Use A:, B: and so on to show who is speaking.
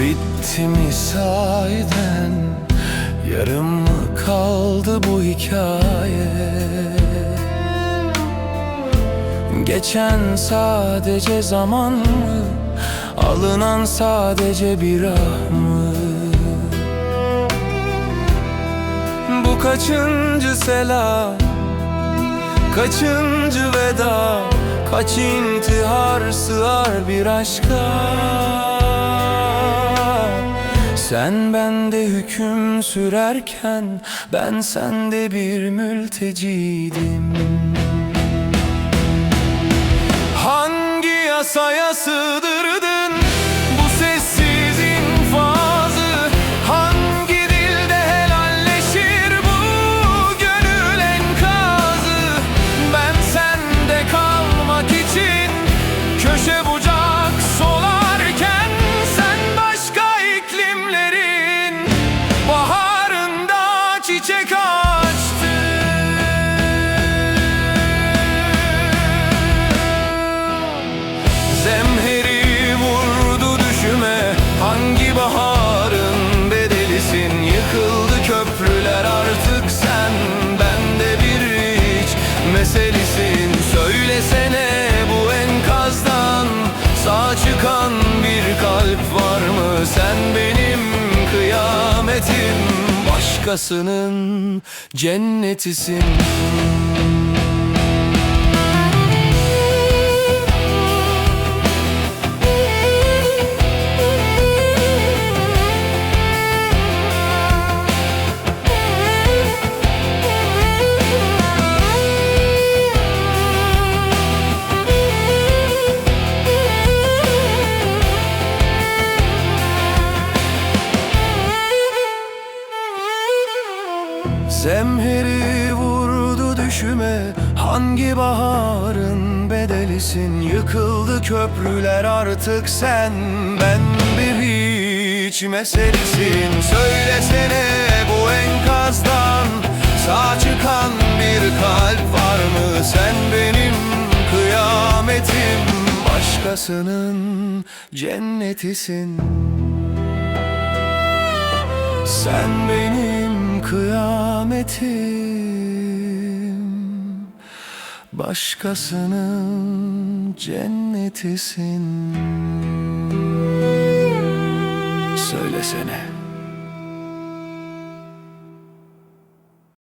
A: Bitti mi sahiden Yarım mı kaldı bu hikaye? Geçen sadece zaman mı? Alınan sadece bir ah mı? Bu kaçıncı selam? Kaçıncı veda? Kaç intihar sığar bir aşka? Sen bende hüküm sürerken Ben sende bir mülteciydim Hangi yasaya sığdırdın kıyametim Başkasının cennetisin Zemheri vurdu düşüme. Hangi baharın bedelisin? Yıkıldı köprüler artık sen. Ben bir hiç meselisin Söylesene bu enkazdan Sağ çıkan bir kalp var mı? Sen benim kıyametim. Başkasının cennetisin. Sen kıyametim. Başkasının cennetisin. Söylesene